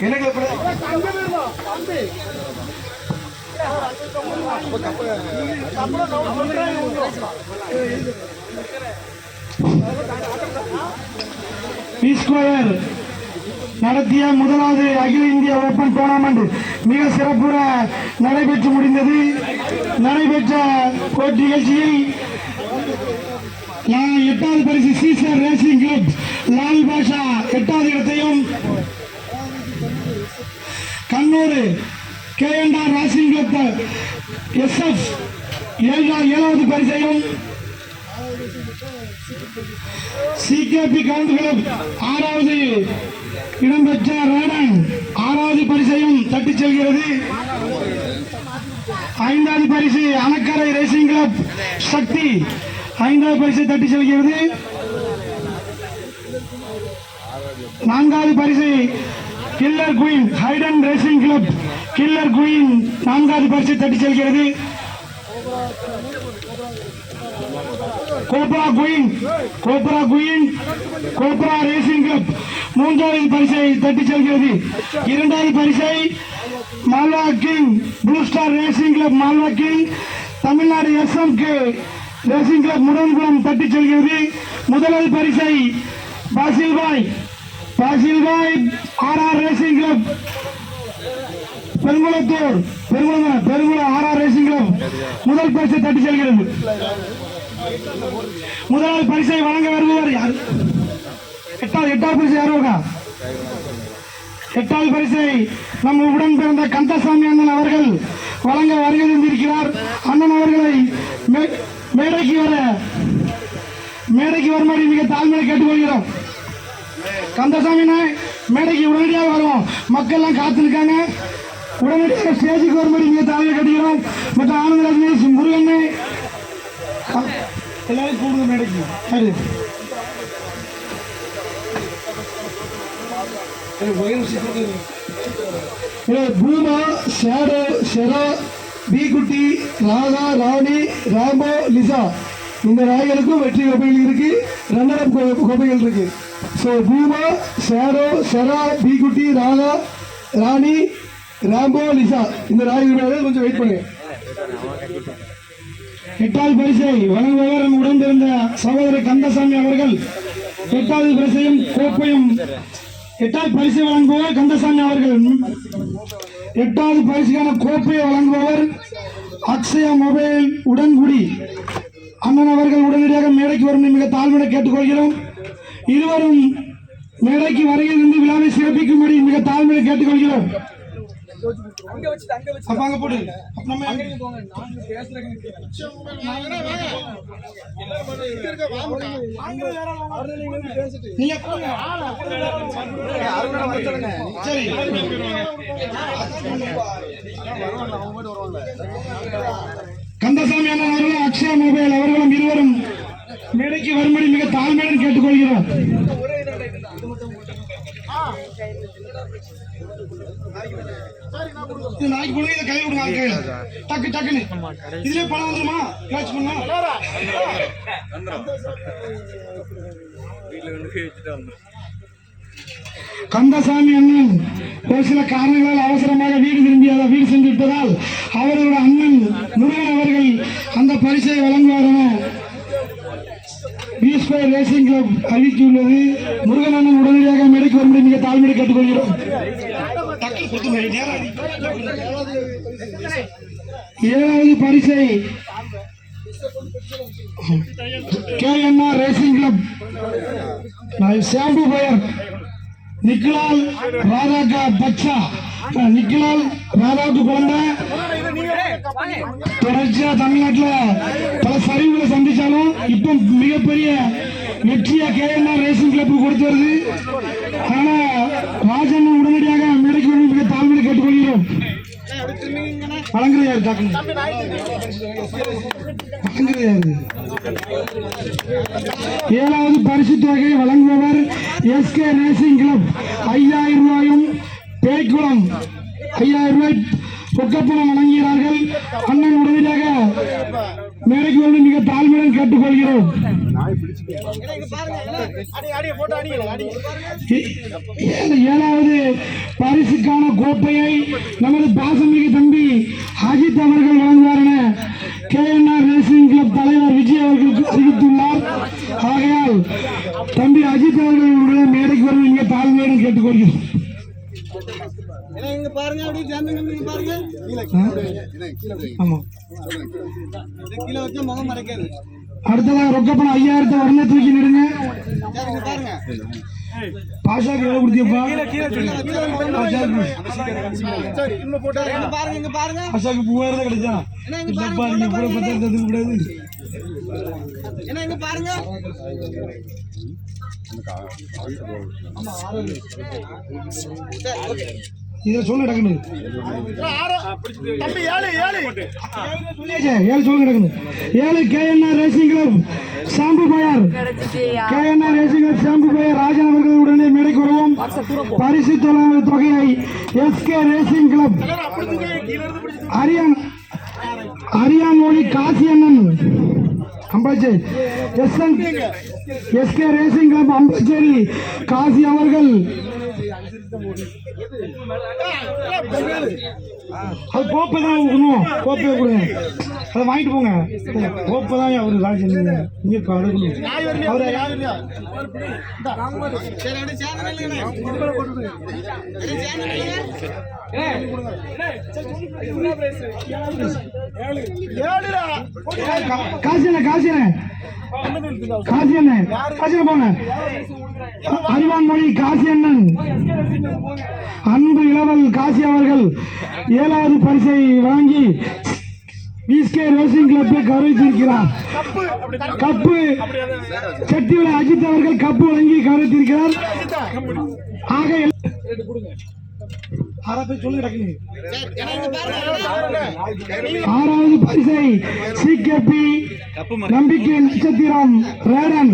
எனக்கு ஸ்கொயர் நடத்திய முதலாவது அகில இந்திய ஓபன் டோர்னமெண்ட் மிக சிறப்புற நடைபெற்று முடிந்தது. நடைபெற்ற போட்டி நிகழ்ச்சியில் எட்டாவது பரிசு Caesar racing club Lal Basha எட்டாவது இடத்தையும் Kannur KNR racing club SF ஏழாவது பரிசையும் சிகேபி கவுண்ட் கிளப் ஆறாவது இடம்பெற்ற ரேடன் ஆறாவது பரிசையும் தட்டிச் செல்கிறது. ஐந்தாவது பரிசு அணக்கரை ரேசிங் கிளப் சக்தி ஐந்தாவது பரிசை தட்டி செல்கிறது நான்காவது பரிசு killer queen Hayden racing club killer queen நான்காவது பரிசை தட்டி செல்கிறது cobra queen cobra queen cobra racing club மூன்றாவது பரிசை தட்டி செல்கிறது இரண்டாவது பரிசை Malwa king blue star racing club Malwa king Tamil Nadu SMK racing club Mudankulam தட்டி செல்கிறது. முதலாவது பரிசை basil boy basil boy RR racing club Perungulathur. Perungulam Perungulam RR racing club முதல் பரிசை தட்டி செல்கிறது. முதலாவது பரிசை வழங்க வருபவர் யார்? எட்டாவது எட்டாவது பரிசு யாருக்கா எட்டாவது பரிசை நம் உடன் பிறந்த கந்தசாமி அண்ணன் அவர்கள் வழங்க வருகை தந்திருக்கிறார். அண்ணன் அவர்களை மே- மேடைக்கு வர. மேடைக்கு வருமாறு மிக தாழ்மையை கேட்டுக்கொள்கிறோம். கந்தசாமி மேடைக்கு உடனடியாக வருவோம். மக்கள்லாம் காத்திருக்காங்க. காத்து இருக்காங்க உடனடியாக ஸ்டேஜுக்கு வருமாறு மிக தாழ்மையை கட்டுகிறோம் மற்ற ஆனந்தராஜ் முருகன் எல்லாரும் கூடுங்க மேடைக்கு. சரி. பூமா ஷேடோ ஷெரா பீகுட்டி ராகா ராணி ராமோ லிசா. இந்த நாய்களுக்கும் வெற்றி கோப்பைகள் இருக்கு. ரன்னர் அப் கோப்பைகள் இருக்கு. ஸோ பூமா சேரோ ஷெரா பீகுட்டி ராகா ராணி ராம்போ லிசா. இந்த நாய்கள் கொஞ்சம் வெயிட் பண்ணுங்க எட்டாவது பரிசை வழங்குபவர் நம் உடன் பிறந்த சகோதரர் கந்தசாமி அவர்கள். எட்டாவது பரிசையும் கோப்பையும் எட்டாவது பரிசை வழங்குபவர் கந்தசாமி அவர்கள். எட்டாவது பரிசுக்கான கோப்பையை வழங்குபவர் அக்ஷயா மொபைல் உடன்குடி. அண்ணன் அவர்கள் உடனடியாக மேடைக்கு வரும் மிக தாழ்மையை கேட்டுக்கொள்கிறோம். இருவரும் மேடைக்கு வருகையில் இருந்து விழாவை சிறப்பிக்கும்படி மிக தாழ்மையை கேட்டுக்கொள்கிறோம். அப்ப அங்க போடு. அப்ப நம்ம நீங்க போங்க. சரி கந்தசாமி அண்ணன் அவர்களும் அக்ஷயா மொபைல் அவர்களும் இருவரும் மேடைக்கு வரும்படி மிக தாழ்மையுடன் கேட்டுக்கொள்கிறோம் இது நாய்க்கு கொடுங்க இதை கை விடுங்க கையில டக்கு டக்குன்னு இதுலயே பணம் வந்துருமா பண்ணா கந்தசாமி அண்ணன் ஒரு சில காரணங்களால் அவசரமாக வீடு திரும்பியதா வீடு சென்று விட்டதால் அவர்களோட அண்ணன் முருகன் அவர்கள் அந்த பரிசை வழங்குவார் என பி ஸ்கொயர் ரேசிங் கிளப் அறிவித்துள்ளது. முருகன் அண்ணன் உடனே தாழ்மையை கேட்டுக்கொள்கிறோம். டக்குனு கொடுத்துங்க, நேரா. ஏழாவது பரிசை கேஎன்ஆர் ரேசிங் கிளப். ஷாம்பு பெயர் நிக்கலால் ராதாக்கா பச்சா. நிக்கலால் ராதாவுக்கு குழந்தை தொடர்ச்சியா தமிழ்நாட்டில் பல சரிவுகளை சந்திச்சாலும் இப்போ மிகப்பெரிய வெற்றியா கேஎன்ஆர் ரேசிங் கிளப் கொடுத்து வருது. ஆனா ராஜன் உடனடியாக மேடைக்கு வந்து மிக தாழ்மையை கேட்டுக்கொள்கிறோம். வழங்குறது ஏழாவது பரிசு தொகையை வழங்குபவர் எஸ்கே ரேசிங் கிளப். ஐயாயிரம் ரூபாயும் பேய்க்குளம். ஐயாயிரம் ரூபாய் ரொக்கப்பணம் வணங்குகிறார்கள் அண்ணன் உடனடியாக மேடைக்கு வந்து மிக தாழ்மையுடன் கேட்டுக்கொள்கிறோம். ஏழாவது பரிசுக்கான கோப்பையை நமது பாசமிகு தம்பி அஜித் அவர்கள் வழங்குவார் என ஆர் ரேசிங் கிளப் தலைவர் விஜய் அவர்களுக்கு அறிவித்துள்ளார் ஆகையால் தம்பி அஜித் அவர்களுடைய மேடைக்கு வரும் இங்கே தாழ்மையுடன் கேட்டுக்கொள்கிறோம். இங்க பாருங்க அப்படியே சேர்ந்து பாருங்க. ஆமா. கீழே வச்சா முகம் மறைக்காது. அடுத்ததாக ரொக்கப்பணம் ஐயாயிரத்தை வரல தூக்கி நிடுங்க. பாஷாக்கு எவ்வளவு கொடுத்தியப்பா. சரி இன்னும் போட்டா இங்க பாருங்க இங்க பாருங்க. பாஷாக்கு மூவாயிரம் கிடைச்சா? என்ன இங்க இல்லப்பா பாருங்க நீங்க கூட பத்தாயிரத்து கூடாது என்ன இங்க பாருங்க. சரி ஓகே. இதை சொல்லு டக்குனு தம்பி ஏழு சொல்லு கிடக்குது ஏழு KNR racing club Sambu fire. KNR racing club Sambu fire Rajan அவர்கள் உடனே மேடைக்கு வருவோம். பரிசு தொகை தொகையை SK racing club. Ariyan Ariyan ஒளி காசி அண்ணன் Ambacheri SN SK racing club Ambacheri Kasi அவர்கள் அது கோப்பை தான் கொடுக்கணும். கோப்பையை கொடுங்க. அதை வாங்கிட்டு போங்க. கோப்பை தான் அவர் ராஜ் இங்கே கலக்கணும் அவர் சரி அப்படியே சேர்ந்து நில்லுங்க அப்படியே சேர்ந்து நில்லுங்க போங்க? அறிவான் மொழி காசி அண்ணன் அவர்கள் ஏழாவது பரிசை வாங்கி விஸ்கே ரேசிங் கிளப்பை கௌரவித்திருக்கிறார். கப்பு. அஜித் அவர்கள் கப்பு வழங்கி கௌரவித்திருக்கிறார். ஆக ஆறாவது பரிசை சிகேபி நம்பிக்கை நட்சத்திரம் ரேடன்.